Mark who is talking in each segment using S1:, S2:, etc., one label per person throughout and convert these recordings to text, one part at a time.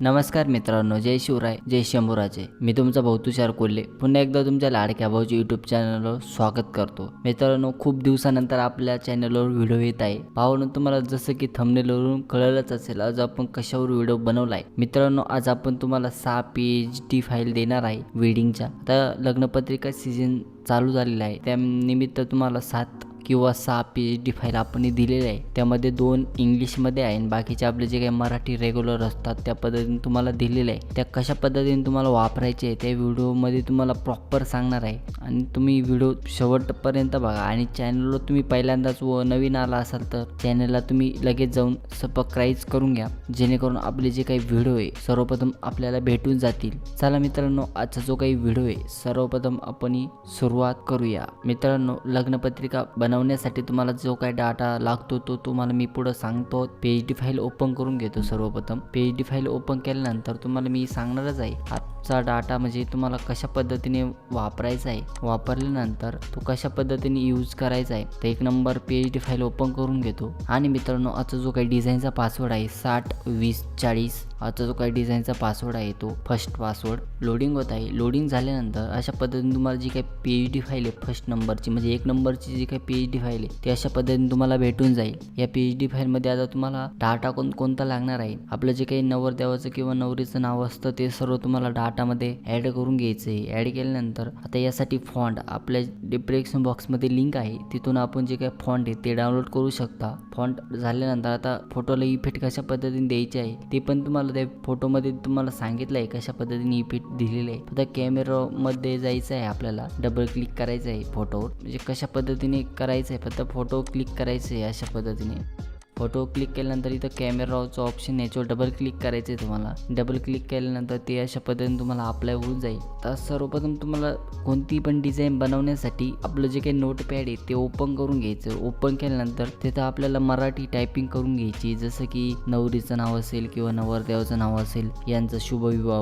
S1: नमस्कार मित्रांनो जय शिवराय जय शंभूराजे. मी तुमचा भाऊ कोल्हे. पुन्हा एकदा तुमच्या लाडक्या भाऊच्या युट्यूब चॅनलवर स्वागत करतो. मित्रांनो खूप दिवसानंतर आपल्या चॅनलवर व्हिडिओ येत आहे. पाहून तुम्हाला जसं की थंबनेलवरून कळलंच असेल आज आपण कशावर व्हिडिओ बनवलाय? मित्रांनो आज आपण तुम्हाला सहा पी एच डी फाईल देणार आहे वेडिंगच्या आता लग्नपत्रिका सीझन चालू झालेला आहे. त्यानिमित्त तुम्हाला सात किंवा सहा पी एच डी फाईल आपण दिलेले आहे त्यामध्ये दोन इंग्लिशमध्ये आहे आणि बाकीचे आपले जे काही मराठी रेग्युलर असतात त्या पद्धतीने तुम्हाला दिलेले आहे. त्या कशा पद्धतीने तुम्हाला वापरायचे आहे त्या व्हिडिओमध्ये तुम्हाला प्रॉपर सांगणार आहे. आणि तुम्ही व्हिडिओ शेवटपर्यंत बघा आणि चॅनलवर तुम्ही पहिल्यांदाच व नवीन आला असाल तर चॅनलला तुम्ही लगेच जाऊन सबस्क्राईब करून घ्या. जेणेकरून आपले जे काही व्हिडिओ आहे सर्वप्रथम आपल्याला भेटून जातील. चला मित्रांनो आजचा जो काही व्हिडिओ आहे सर्वप्रथम आपण सुरुवात करूया. मित्रांनो लग्नपत्रिका बन बनवण्यासाठी तुम्हाला जो काही डाटा लागतो तो तुम्हाला मी पुढं सांगतो. P H D file open करून घेतो सर्वप्रथम. P H D file open केल्यानंतर तुम्हाला मी सांगणारच आहे आजचा डाटा म्हणजे तुम्हाला कशा पद्धतीने वापरायचा आहे. वापरल्यानंतर तो कशा पद्धतीने यूज करायचा आहे तर एक number P H D file open करून घेतो. आणि मित्रांनो आजचा जो काही डिझाईनचा पासवर्ड आहे साठ वीस चाळीस आता जो काही डिझाईनचा पासवर्ड आहे तो फर्स्ट पासवर्ड लोडिंग होत आहे. लोडिंग झाल्यानंतर अशा पद्धतीने तुम्हाला जी काही पी एच डी फाईल आहे फर्स्ट नंबरची म्हणजे एक नंबरची जी काही पी एच डी फाईल आहे ती अशा पद्धतीने तुम्हाला भेटून जाईल. या पी एच डी फाईलमध्ये आता तुम्हाला डाटा कोण कोणता लागणार आहे? आपलं जे काही नवरदेवाचं किंवा नवरीचं नाव असतं ते सर्व तुम्हाला डाटामध्ये ॲड करून घ्यायचं आहे. ॲड केल्यानंतर आता यासाठी फॉन्ट आपल्या डिस्क्रिप्शन बॉक्समध्ये लिंक आहे. तिथून आपण जे काही फॉन्ट आहे ते डाउनलोड करू शकता. फॉन्ट झाल्यानंतर आता फोटोला इफेक्ट कशा पद्धतीने द्यायचे आहे ते पण तुम्हाला त्या फोटोमध्ये तुम्हाला सांगितलं आहे कशा पद्धतीने इफेक्ट दिलेलं आहे. आता कॅमेरामध्ये जायचं आहे आपल्याला. डबल क्लिक करायचं आहे फोटोवर म्हणजे कशा पद्धतीने करायचं आहे? फक्त फोटो क्लिक करायचं आहे अशा पद्धतीने. फोटो क्लिक केल्यानंतर इथं कॅमेराचं ऑप्शन याच्यावर डबल क्लिक करायचं आहे तुम्हाला. डबल क्लिक केल्यानंतर ते अशा पद्धतीने तुम्हाला अप्लाय होऊन जाईल. तर सर्वप्रथम तुम्हाला कोणती पण डिझाईन बनवण्यासाठी आपलं जे काही नोट पॅड आहे ते ओपन करून घ्यायचं. ओपन केल्यानंतर तिथं आपल्याला मराठी टायपिंग करून घ्यायची. जसं की नवरीचं नाव असेल किंवा नवरदेवाचं नाव असेल यांचं शुभविवाह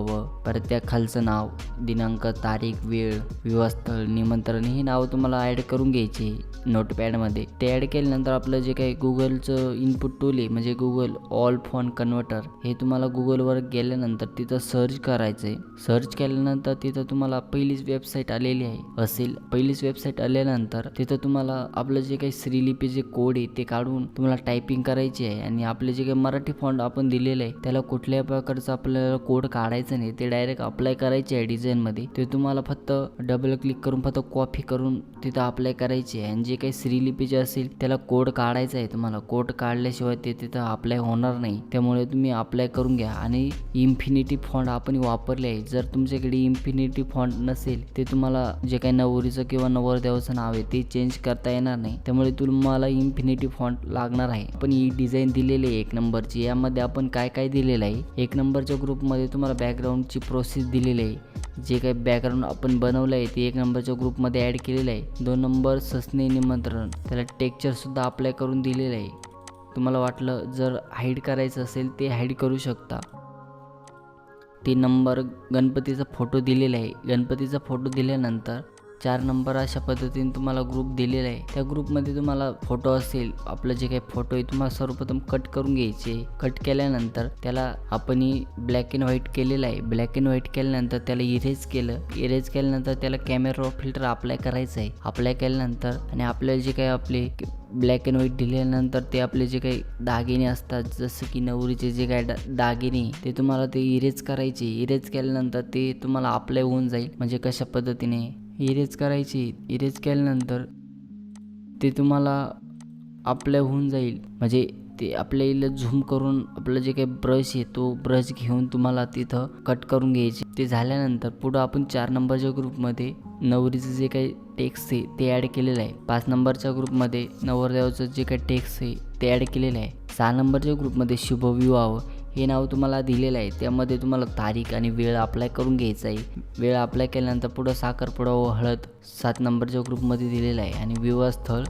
S1: परत त्या खालचं नाव दिनांक तारीख वेळ विवाहस्थळ निमंत्रण हे नाव तुम्हाला ॲड करून घ्यायचे नोटपॅडमध्ये. ते ॲड केल्यानंतर आपलं जे काही गुगलचं इनपुट टूल आहे म्हणजे गुगल ऑल फॉन कन्व्हर्टर हे तुम्हाला गुगलवर गेल्यानंतर तिथं सर्च करायचं आहे सर्च केल्यानंतर तिथं तुम्हाला पहिलीच वेबसाईट आलेली आहे. असेल पहिलीच वेबसाईट आल्यानंतर तिथं तुम्हाला आपलं जे काही श्रीलिपी जे कोड आहे ते काढून तुम्हाला टायपिंग करायची आहे आणि आपले जे काही मराठी फॉन्ट आपण दिलेलं आहे त्याला कुठल्याही प्रकारचं आपल्याला कोड काढायचं नाही. ते डायरेक्ट अप्लाय करायचे आहे डिझाईनमध्ये ते तुम्हाला फक्त डबल क्लिक करून फक्त कॉपी करून तिथं अप्लाय करायची आहे. आणि जे काही श्रीलिपीचे असेल त्याला कोड काढायचा आहे तुम्हाला. कोड काढ काढल्याशिवाय ते तिथं अप्लाय होणार नाही. त्यामुळे तुम्ही अप्लाय करून घ्या. आणि इन्फिनिटी फॉन्ट आपण वापरले आहे. जर तुमच्याकडे इन्फिनिटी फॉन्ट नसेल ते तुम्हाला जे काही नवरीचं किंवा नवरदेवाचं नाव आहे ते चेंज करता येणार नाही. त्यामुळे तुम्हाला इन्फिनिटी फॉन्ट लागणार आहे. पण ही डिझाईन दिलेली आहे एक नंबरची. यामध्ये आपण काय काय दिलेलं आहे? एक नंबरच्या ग्रुपमध्ये तुम्हाला बॅकग्राऊंडची प्रोसेस दिलेली आहे. जे काही बॅकग्राऊंड आपण बनवलं आहे ते एक नंबरच्या ग्रुपमध्ये ॲड केलेलं आहे. दोन नंबर ससने निमंत्रण. त्याला टेक्चरसुद्धा अप्लाय करून दिलेलं आहे. तुम्हाला वाटलं जर हाईड करायचं असेल ते हाईड करू शकता. ते नंबर गणपतीचा फोटो दिलेला आहे. गणपतीचा फोटो दिल्यानंतर चार नंबर अशा पद्धतीने तुम्हाला ग्रुप दिलेला आहे. त्या ग्रुपमध्ये तुम्हाला फोटो असेल आपलं जे काही फोटो आहे तुम्हाला सर्वप्रथम कट करून घ्यायचे. कट केल्यानंतर त्याला आपण ब्लॅक अँड व्हाईट केलेलं आहे. ब्लॅक अँड व्हाईट केल्यानंतर त्याला इरेज केलं. इरेज केल्यानंतर त्याला कॅमेरा फिल्टर अप्लाय करायचं आहे. अप्लाय केल्यानंतर आणि आपल्याला जे काही आपले ब्लॅक अँड व्हाईट दिल्यानंतर ते आपले जे काही दागिने असतात जसं की नवरीचे जे काही दागिने ते तुम्हाला ते इरेज करायचे. इरेज केल्यानंतर ते तुम्हाला अप्लाय होऊन जाईल. म्हणजे कशा पद्धतीने? इरेज करायची इरेज केल्यानंतर ते तुम्हाला आपलं होऊन जाईल. म्हणजे ते आपल्या इला झूम करून आपलं जे काही ब्रश आहे तो ब्रश घेऊन तुम्हाला तिथं कट करून घ्यायचे. ते झाल्यानंतर पुढं आपण चार नंबरच्या ग्रुपमध्ये नवरीचं जे काही टेक्स्ट आहे ते ॲड केलेलं आहे. पाच नंबरच्या ग्रुपमध्ये नवरदेवाचं जे काही टेक्स्ट आहे ते ॲड केलेलं आहे. सहा नंबरच्या ग्रुपमध्ये शुभविवाह. हे नाव तुम्हाला दिलेलं आहे. त्यामध्ये तुम्हाला तारीख आणि वेळ अप्लाय करून घ्यायचा आहे. वेळ अप्लाय केल्यानंतर पुढं साखरपुडा व हळद सात नंबरच्या ग्रुपमध्ये दिलेला आहे. आणि विवाहस्थळ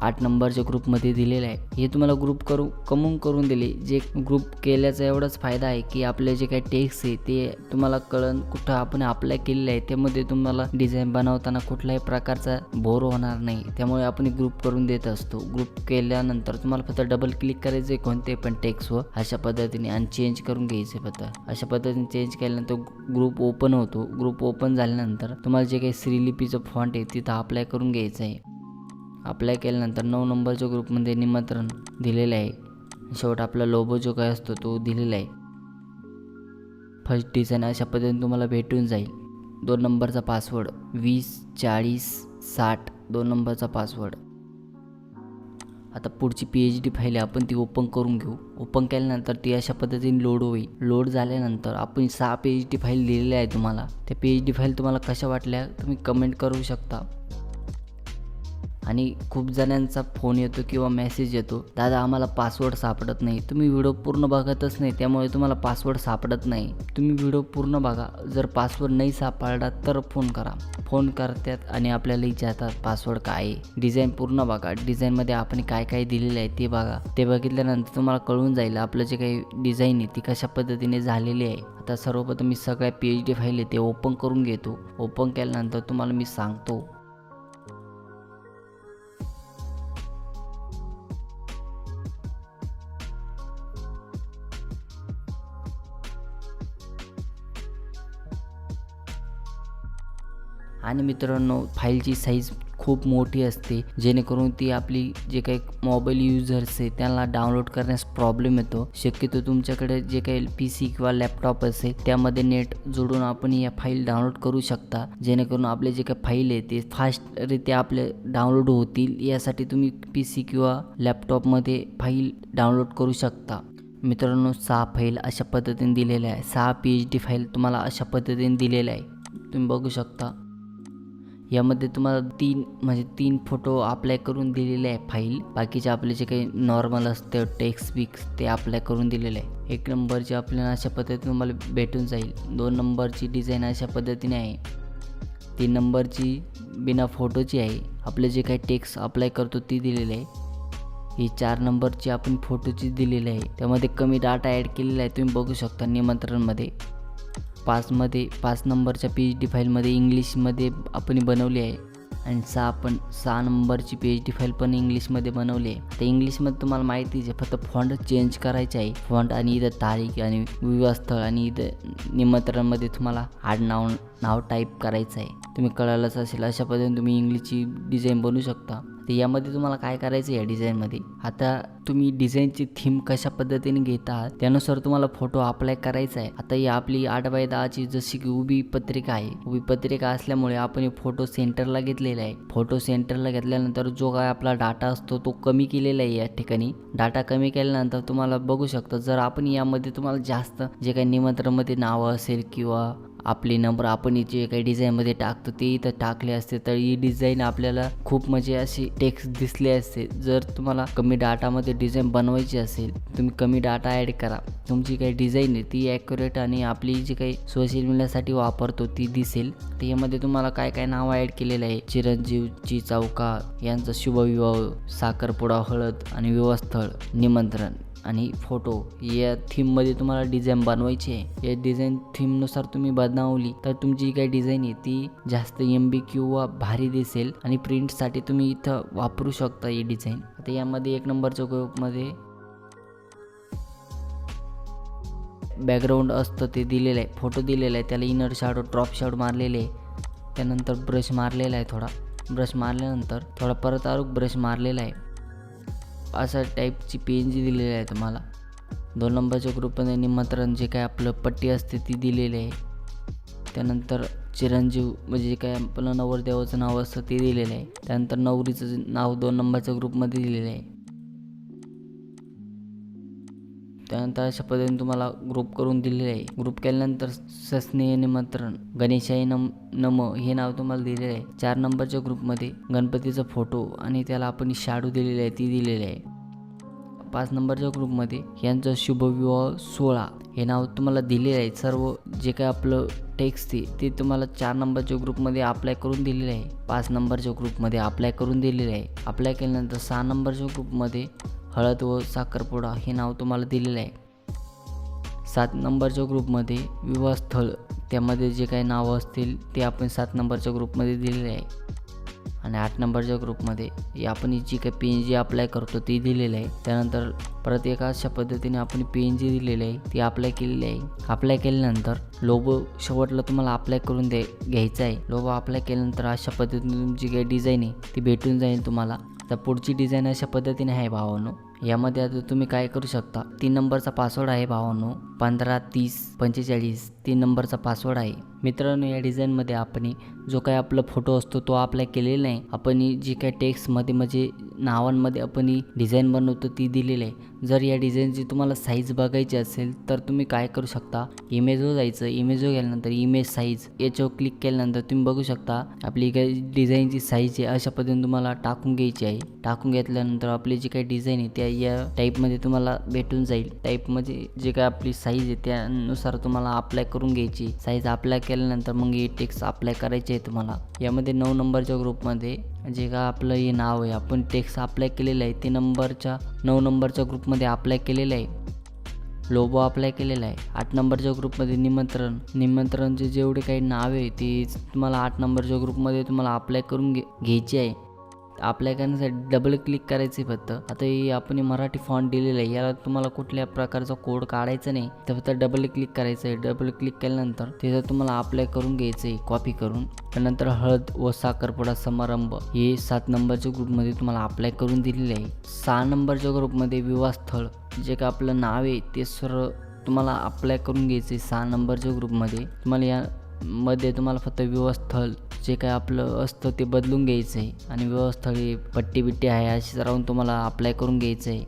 S1: आठ नंबरच्या ग्रुपमध्ये दिलेलं आहे. हे तुम्हाला ग्रुप करू कमवून करून दिले. जे ग्रुप केल्याचा एवढाच फायदा आहे की आपले जे काही टेक्स आहे ते तुम्हाला कळण कुठं आपण अप्लाय केलेलं आहे. त्यामध्ये तुम्हाला डिझाईन बनवताना कुठल्याही प्रकारचा बोर होणार नाही. त्यामुळे आपण ग्रुप करून देत असतो. ग्रुप केल्यानंतर तुम्हाला फक्त डबल क्लिक करायचे कोणते पण टेक्स व अशा पद्धतीने आणि चेंज करून घ्यायचे फक्त. अशा पद्धतीने चेंज केल्यानंतर ग्रुप ओपन होतो. ग्रुप ओपन झाल्यानंतर तुम्हाला जे काही श्रीलिपीचं फॉन्ट आहे तिथं अप्लाय करून घ्यायचं आहे अप्लाय केल्यानंतर नऊ नंबरच्या ग्रुपमध्ये निमंत्रण दिलेलं आहे. शेवट आपला लोबो जो काय असतो तो दिलेला आहे. फर्स्ट डिझाईन अशा पद्धतीने तुम्हाला भेटून जाईल. दोन नंबरचा पासवर्ड वीस चाळीस साठ दोन नंबरचा पासवर्ड आता पुढची पी एच डी फाईल आहे आपण ती ओपन करून घेऊ. ओपन केल्यानंतर ती अशा पद्धतीने लोड होईल. लोड झाल्यानंतर आपण सहा पी एच डी फाईल दिलेल्या आहे तुम्हाला. त्या पी एच डी फाईल तुम्हाला कशा वाटल्या तुम्ही कमेंट करू शकता. आणि खूप जणांचा फोन येतो किंवा मेसेज येतो दादा आम्हाला पासवर्ड सापडत नाही. तुम्ही व्हिडिओ पूर्ण बघतच नाही त्यामुळे तुम्हाला पासवर्ड सापडत नाही. तुम्ही व्हिडिओ पूर्ण बघा. जर पासवर्ड नाही सापडला तर फोन करा. फोन करतात आणि आपल्याला विचारतात पासवर्ड काय आहे? डिझाईन पूर्ण बघा. डिझाईनमध्ये आपण काय काय दिलेलं आहे ते बघा. ते बघितल्यानंतर तुम्हाला कळून जाईल आपलं जे काही डिझाईन आहे ती कशा पद्धतीने झालेली आहे. आता सर्वप्रथम मी सगळ्या पी एच डी फाईल आहे ते ओपन करून घेतो. ओपन केल्यानंतर तुम्हाला मी सांगतो. आणि मित्रांनो फाईलची साईज खूप मोठी असते. जेणेकरून ती आपली जे काही मोबाईल युजर्स आहे त्यांना डाउनलोड करण्यास प्रॉब्लेम येतो. शक्यतो तुमच्याकडे जे काही पी सी किंवा लॅपटॉप असेल त्यामध्ये नेट जोडून आपण या फाईल डाउनलोड करू शकता. जेणेकरून आपले जे काही फाईल आहे ते फास्टरित्या आपले डाउनलोड होतील. यासाठी तुम्ही पी सी किंवा लॅपटॉपमध्ये फाईल डाउनलोड करू शकता. मित्रांनो सहा फाईल अशा पद्धतीने दिलेल्या आहे. सहा पी एच डी फाईल तुम्हाला अशा पद्धतीने दिलेल्या आहे. तुम्ही बघू शकता. यामध्ये तुम्हाला तीन म्हणजे तीन फोटो अप्लाय करून दिलेले आहे फाईल बाकीचे आपले जे काही नॉर्मल असते टेक्स्ट बिक्स ते अप्लाय करून दिलेले आहे. एक नंबरची आपल्याला अशा पद्धतीने तुम्हाला भेटून जाईल. दोन नंबरची डिझाईन अशा पद्धतीने आहे. तीन नंबरची बिना फोटोची आहे. आपले जे काही टेक्स्ट अप्लाय करतो ती दिलेली आहे. ही चार नंबरची आपण फोटोची दिलेली आहे. त्यामध्ये कमी डाटा ॲड केलेला आहे तुम्ही बघू शकता निमंत्रणमध्ये. पाचमध्ये पाच नंबरच्या पी एच डी फाईलमध्ये इंग्लिशमध्ये आपण बनवली आहे. आणि सहा पण सहा नंबरची पी एच डी फाईल पण इंग्लिशमध्ये बनवली आहे. तर इंग्लिशमध्ये तुम्हाला माहितीच आहे फक्त फॉन्ट चेंज करायचे आहे. फॉन्ट आणि इथं तारीख आणि विवाहस्थळ आणि इथं निमंत्रणमध्ये तुम्हाला आडनाव नाव टाईप करायचं आहे तुम्ही कळालंच असेल अशा पद्धतीने तुम्ही इंग्लिशची डिझाईन बनवू शकता. तर यामध्ये तुम्हाला काय करायचं या डिझाईनमध्ये आता तुम्ही डिझाईनची थीम कशा पद्धतीने घेता त्यानुसार तुम्हाला फोटो अप्लाय करायचा आहे आता ही आपली आठ बाय दहाची जशी की उभी पत्रिका आहे. उभी पत्रिका असल्यामुळे आपण फोटो सेंटरला घेतलेला आहे. फोटो सेंटरला घेतल्यानंतर जो काय आपला डाटा असतो तो कमी केलेला आहे या ठिकाणी. डाटा कमी केल्यानंतर तुम्हाला बघू शकता जर आपण यामध्ये तुम्हाला जास्त जे काही निमंत्रणमध्ये नावं असेल किंवा आपली नंबर आपण जे काही डिझाईनमध्ये टाकतो ते इथं टाकले असते. तर ही डिझाईन आपल्याला खूप म्हणजे अशी टेक्स्ट दिसले असते. जर तुम्हाला कमी डाटामध्ये डिझाईन बनवायची असेल तुम्ही कमी डाटा ॲड करा. तुमची काही डिझाईन आहे ती ॲक्युरेट आणि आपली जी काही सोशल मीडियासाठी वापरतो ती दिसेल. तर यामध्ये तुम्हाला काय काय नावं ॲड केलेलं आहे? चिरंजीवची चौका यांचा शुभविवाह साखरपुडा हळद आणि विवाहस्थळ निमंत्रण. आणि फोटो या थीममध्ये तुम्हाला डिझाईन बनवायची आहे. या डिझाईन थीमनुसार तुम्ही बनवली तर तुमची जी काही डिझाईन आहे ती जास्त एम बी किंवा भारी दिसेल आणि प्रिंटसाठी तुम्ही इथं वापरू शकता ही डिझाईन. आता यामध्ये एक नंबरच्या ग्रुपमध्ये बॅकग्राऊंड असतं ते दिलेलं आहे फोटो दिलेला आहे त्याला इनर शॅडो ड्रॉप शॅडो मारलेले आहे. त्यानंतर ब्रश मारलेला आहे थोडा. ब्रश मारल्यानंतर थोडा परत अजून ब्रश मारलेला आहे. अशा टाईपची पी एन जी दिलेली आहे तुम्हाला. दोन नंबरच्या ग्रुपमध्ये निमंत्रण जे काय आपलं पट्टी असते ती दिलेली आहे. त्यानंतर चिरंजीव म्हणजे जे काय आपलं नवरदेवाचं नाव असतं ते दिलेलं आहे. त्यानंतर नवरीचं नाव दोन नंबरच्या ग्रुपमध्ये दिलेलं आहे. त्यानंतर अशा पद्धतीने तुम्हाला ग्रुप करून दिलेले आहे. ग्रुप केल्यानंतर सस्नेह निमंत्रण गणेशाई नम नम हे नाव तुम्हाला दिलेलं आहे. चार नंबरच्या ग्रुपमध्ये गणपतीचा फोटो आणि त्याला आपण शाडू दिलेली आहे ती दिलेली आहे. पाच नंबरच्या ग्रुपमध्ये यांचा शुभविवाह सोहळा हे नाव तुम्हाला दिलेलं आहे. सर्व जे काय आपलं टेक्स्ट ते ते तुम्हाला चार नंबरच्या ग्रुपमध्ये अप्लाय करून दिलेलं आहे. पाच नंबरच्या ग्रुपमध्ये अप्लाय करून दिलेलं आहे. अप्लाय केल्यानंतर सहा नंबरच्या ग्रुपमध्ये हळद व साखरपुडा हे नाव तुम्हाला दिलेलं आहे. सात नंबरच्या ग्रुपमध्ये विवाहस्थळ त्यामध्ये जे काही नावं असतील ते आपण सात नंबरच्या ग्रुपमध्ये दिलेले आहे. आणि आठ नंबरच्या ग्रुपमध्ये आपण जी काही पी एन जी अप्लाय करतो ती दिलेली आहे. त्यानंतर परत एका अशा पद्धतीने आपण पी एन जी दिलेली आहे ती अप्लाय केलेली आहे. अप्लाय केल्यानंतर लोबो शेवटला तुम्हाला अप्लाय करून दे घ्यायचा आहे. लोबो अप्लाय केल्यानंतर अशा पद्धतीने तुमची काही डिझाईन आहे ती भेटून जाईल तुम्हाला. तर पुढची डिझाईन अशा पद्धतीने आहे भावानो. यामध्ये आता तुम्ही काय करू शकता? तीन नंबरचा पासवर्ड आहे भावानो. पंधरा तीस पंचेचाळीस तीन नंबरचा पासवर्ड आहे. मित्रांनो या डिझाईनमध्ये आपण जो काही आपला फोटो असतो तो अप्लाय केलेला नाही. आपण जी काही टेक्स्टमध्ये म्हणजे नावांमध्ये आपण डिझाईन बनवतो ती दिलेली आहे. जर या डिझाईनची तुम्हाला साईज बघायची असेल तर तुम्ही काय करू शकता? इमेजवर जायचं. इमेजवर गेल्यानंतर इमेज साईज याच्यावर क्लिक केल्यानंतर तुम्ही बघू शकता आपली काही डिझाईनची साईज आहे अशा पद्धतीने तुम्हाला टाकून घ्यायची आहे. टाकून घेतल्यानंतर आपली जी काही डिझाईन आहे त्या या टाईपमध्ये तुम्हाला भेटून जाईल. टाईपमध्ये जे काय आपली साईज आहे त्यानुसार तुम्हाला अप्लाय करून घ्यायची. साईज अप्लाय केल्यानंतर मग हे टेक्स्ट अप्लाय करायचे आहे तुम्हाला. यामध्ये नऊ नंबरच्या ग्रुपमध्ये जे का आपलं हे नाव आहे आपण टेक्स्ट अप्लाय केलेलं आहे ते नंबरच्या नऊ नंबरच्या ग्रुपमध्ये अप्लाय केलेलं आहे. लोबो अप्लाय केलेला आहे. आठ नंबरच्या ग्रुपमध्ये निमंत्रण. निमंत्रणचे जेवढे काही नाव आहे ते तुम्हाला आठ नंबरच्या ग्रुपमध्ये तुम्हाला अप्लाय करून घे घ्यायची आहे. अप्लाय करण्यासाठी डबल क्लिक करायचं आहे फक्त. आता हे आपण मराठी फॉन्ट दिलेलं आहे. याला तुम्हाला कुठल्या प्रकारचा कोड काढायचा नाही. तर फक्त डबल क्लिक करायचं आहे डबल क्लिक केल्यानंतर तिथं तुम्हाला अप्लाय करून घ्यायचं आहे कॉपी करून त्यानंतर हळद व साखरपुडा समारंभ हे सात नंबरच्या ग्रुपमध्ये तुम्हाला अप्लाय करून दिलेले आहे. सहा नंबरच्या ग्रुपमध्ये विवाहस्थळ जे का आपलं नाव आहे ते सर्व तुम्हाला अप्लाय करून घ्यायचं आहे सहा नंबरच्या ग्रुपमध्ये तुम्हाला या मध्ये तुम्हाला फक्त विवाहस्थळ जे काय आपलं असतं ते बदलून घ्यायचं आहे आणि व्यवस्थळी पट्टी बिट्टी आहे अशी राहून तुम्हाला अप्लाय करून घ्यायचं आहे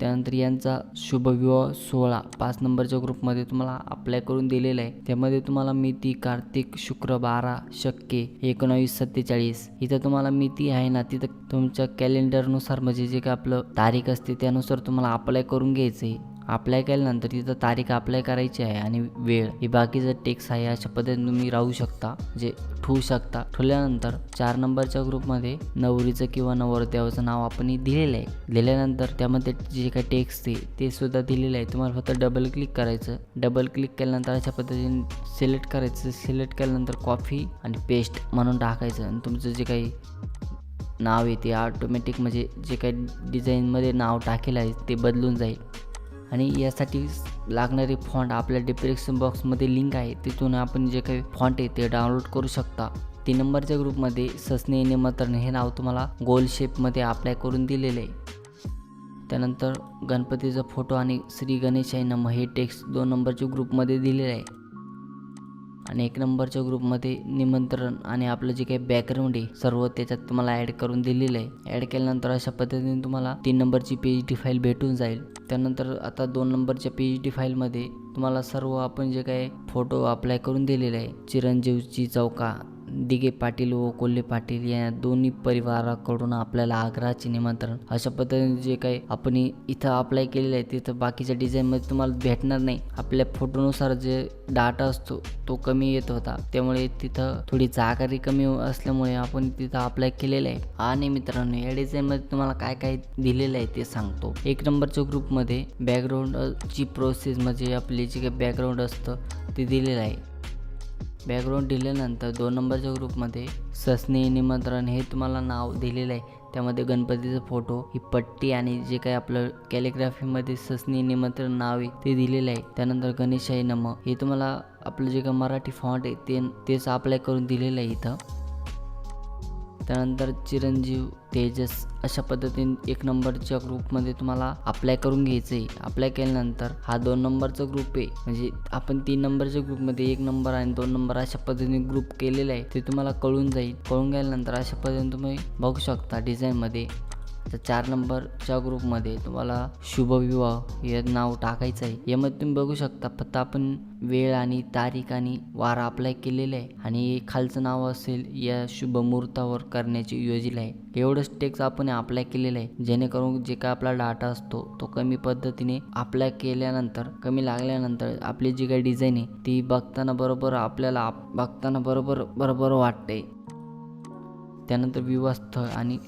S1: त्यानंतर यांचा शुभविवाह सोहळा पाच नंबरच्या ग्रुपमध्ये तुम्हाला अप्लाय करून दिलेला आहे. त्यामध्ये तुम्हाला मिती कार्तिक शुक्र बारा शक्य एकोणावीस सत्तेचाळीस. इथं तुम्हाला मिती आहे ना तिथं तुमच्या कॅलेंडरनुसार म्हणजे जे काय आपलं तारीख असते त्यानुसार तुम्हाला अप्लाय करून घ्यायचं आहे अप्लाय केल्यानंतर तिथं तारीख अप्लाय करायची आहे आणि वेळ हे बाकीचं टेक्स आहे अशा पद्धतीने तुम्ही राहू शकता. जे ठेवू शकता. ठेवल्यानंतर चार नंबरच्या ग्रुपमध्ये नवरीचं किंवा नवरदेवाचं नाव आपण दिलेलं आहे. दिल्यानंतर त्यामध्ये जे काही टेक्स्ट आहे ते सुद्धा दिलेलं आहे. तुम्हाला फक्त डबल क्लिक करायचं. डबल क्लिक केल्यानंतर अशा पद्धतीने सिलेक्ट करायचं. सिलेक्ट केल्यानंतर कॉफी आणि पेस्ट म्हणून टाकायचं. आणि तुमचं जे काही नाव आहे ते ऑटोमॅटिक म्हणजे जे काही डिझाईनमध्ये नाव टाकेलं आहे ते बदलून जाईल. आणि यासाठी लागणारे फॉन्ट आपल्या डिस्क्रिप्शन बॉक्समध्ये लिंक आहे. तिथून आपण जे काही फॉन्ट आहे ते डाउनलोड करू शकता. तीन नंबरच्या ग्रुपमध्ये ससने निमंत्रण हे नाव तुम्हाला गोल शेपमध्ये अप्लाय करून दिलेले आहे. त्यानंतर गणपतीचा फोटो आणि श्री गणेश नम हे टेक्स्ट दोन नंबरच्या ग्रुपमध्ये दिलेलं आहे. आणि एक नंबरच्या ग्रुपमध्ये निमंत्रण आणि आपलं जे काही बॅकग्राऊंड आहे सर्व त्याच्यात तुम्हाला ॲड करून दिलेलं आहे. ॲड केल्यानंतर अशा पद्धतीने तुम्हाला तीन नंबरची पी एच डी फाईल भेटून जाईल. त्यानंतर आता दोन नंबरच्या पी एच डी फाईलमध्ये तुम्हाला सर्व आपण जे काही फोटो अप्लाय करून दिलेले आहे चिरंजीवची चौका दिगे पाटील व कोल्हे पाटील या दोन्ही परिवाराकडून आपल्याला आग्रहाचे निमंत्रण. अशा पद्धतीने जे काही आपण इथं अप्लाय केलेलं आहे तिथं बाकीच्या डिझाईनमध्ये तुम्हाला भेटणार नाही. आपल्या फोटोनुसार जे डाटा असतो तो कमी येत होता. त्यामुळे तिथं थोडी जागारी कमी असल्यामुळे आपण तिथं अप्लाय केलेलं आहे. आणि मित्रांनो या डिझाईनमध्ये तुम्हाला काय काय दिलेलं आहे ते सांगतो. एक नंबरच्या ग्रुपमध्ये बॅकग्राऊंडची प्रोसेस म्हणजे आपली जे काही बॅकग्राऊंड असतं ते दिलेलं आहे. बॅकग्राऊंड दिल्यानंतर दोन नंबरच्या ग्रुपमध्ये ससनी निमंत्रण हे तुम्हाला नाव दिलेलं आहे. त्यामध्ये गणपतीचा फोटो ही पट्टी आणि जे काही आपलं कॅलिग्राफीमध्ये ससनी निमंत्रण नाव आहे ते दिलेलं आहे. त्यानंतर गणेशाई नम. हे तुम्हाला आपलं जे काही मराठी फॉन्ट आहे ते तेच अप्लाय करून दिलेलं आहे इथं. त्यानंतर चिरंजीव तेजस अशा पद्धतीने एक नंबरच्या ग्रुपमध्ये तुम्हाला अप्लाय करून घ्यायचं आहे अप्लाय केल्यानंतर हा दोन नंबरचा ग्रुप आहे. म्हणजे आपण तीन नंबरच्या ग्रुपमध्ये एक नंबर आणि दोन नंबर अशा पद्धतीने ग्रुप केलेला आहे. ते तुम्हाला कळून जाईल. कळून गेल्यानंतर अशा पद्धतीने तुम्ही बघू शकता डिझाईनमध्ये तर चार नंबरच्या ग्रुपमध्ये तुम्हाला शुभविवाह हे नाव टाकायचं आहे. यामध्ये तुम्ही बघू शकता फक्त आपण वेळ आणि तारीख आणि वार अप्लाय केलेले आहे. आणि खालचं नाव असेल या शुभ मुहूर्तावर करण्याची योजना आहे. एवढंच टेक्स आपण अप्लाय केलेलं आहे. जेणेकरून जे काय आपला डाटा असतो तो कमी पद्धतीने अप्लाय केल्यानंतर कमी लागल्यानंतर आपली जी काही डिझाईन आहे ती बघताना बरोबर आपल्याला आप- बघताना बरोबर बरोबर वाटते. त्यानंतर विवाहस्थळ आणि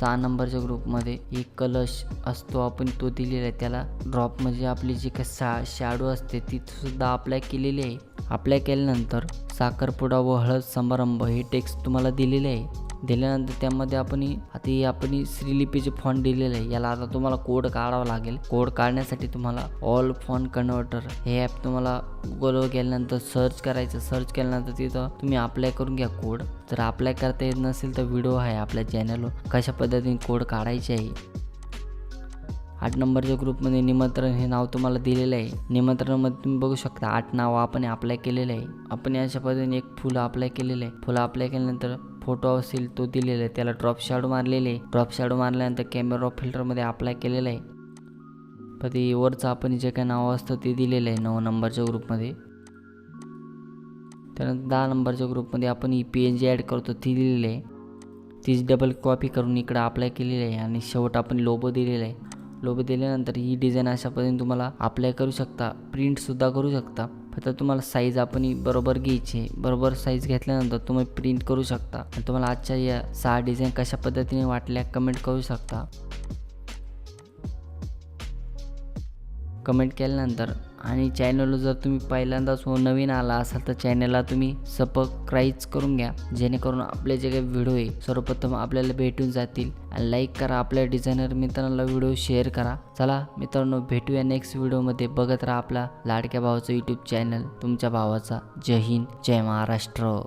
S1: सहा नंबरच्या ग्रुपमध्ये एक कलश असतो आपण तो दिलेला आहे. त्याला ड्रॉप म्हणजे आपली जी काही शा शाडू असते ती सुद्धा अप्लाय केलेली आहे. अप्लाय केल्यानंतर साखरपुडा व हळद समारंभ हे टेक्स्ट तुम्हाला दिलेले आहे. दिल्यानंतर त्यामध्ये आपण आता आपण श्रीलिपीचे फॉन्ट दिलेले आहे. याला आता तुम्हाला कोड काढावा लागेल. कोड काढण्यासाठी तुम्हाला ऑल फॉन्ट कन्व्हर्टर हे ॲप तुम्हाला गुगलवर गेल्यानंतर सर्च करायचं. सर्च केल्यानंतर तिथं तुम्ही अप्लाय करून घ्या कोड जर अप्लाय करता येत नसेल तर व्हिडिओ आहे आपल्या चॅनलवर कशा पद्धतीने कोड काढायचे आहे? आठ नंबरच्या ग्रुपमध्ये निमंत्रण हे नाव तुम्हाला दिलेलं आहे. निमंत्रणामध्ये तुम्ही बघू शकता आठ नावं आपण अप्लाय केलेलं आहे. आपण अशा पद्धतीने एक फुलं अप्लाय केलेलं आहे. फुलं अप्लाय केल्यानंतर फोटो असेल तो दिलेला आहे. त्याला ड्रॉप शॅडो मारलेले आहे. ड्रॉप शॅडो मारल्यानंतर कॅमेरा फिल्टरमध्ये अप्लाय केलेला आहे. पण ते वरचं आपण जे काही नाव असतं ते दिलेलं आहे नऊ नंबरच्या ग्रुपमध्ये त्यानंतर दहा नंबरच्या ग्रुपमध्ये आपण ही पी एन जी ॲड करतो ती दिलेली आहे. तीच डबल कॉपी करून इकडं अप्लाय केलेली आहे आणि शेवट आपण लोबो दिलेला आहे. लोबो दिल्यानंतर ही डिझाईन अशा पद्धतीने तुम्हाला अप्लाय करू शकता प्रिंटसुद्धा करू शकता. फक्त तुम्हाला साईज आपण बरोबर घ्यायची आहे. बरोबर साईज घेतल्यानंतर तुम्ही प्रिंट करू शकता. आणि तुम्हाला आजच्या या सहा डिझाईन कशा पद्धतीने वाटल्या कमेंट करू शकता. कमेंट केल्यानंतर आणि चॅनलला जर तुम्ही पहिल्यांदाच हो नवीन आला असाल तर चॅनलला तुम्ही सबस्क्राईब करून घ्या. जेणेकरून आपले जे काही व्हिडिओ आहे सर्वप्रथम आपल्याला भेटून जातील. आणि लाईक करा आपल्या डिझायनर मित्रांना व्हिडिओ शेअर करा. चला मित्रांनो भेटूया नेक्स्ट व्हिडिओमध्ये बघत राहा आपला लाडक्या भावाचं यूट्यूब चॅनल तुमच्या भावाचा. जय हिंद जय महाराष्ट्र.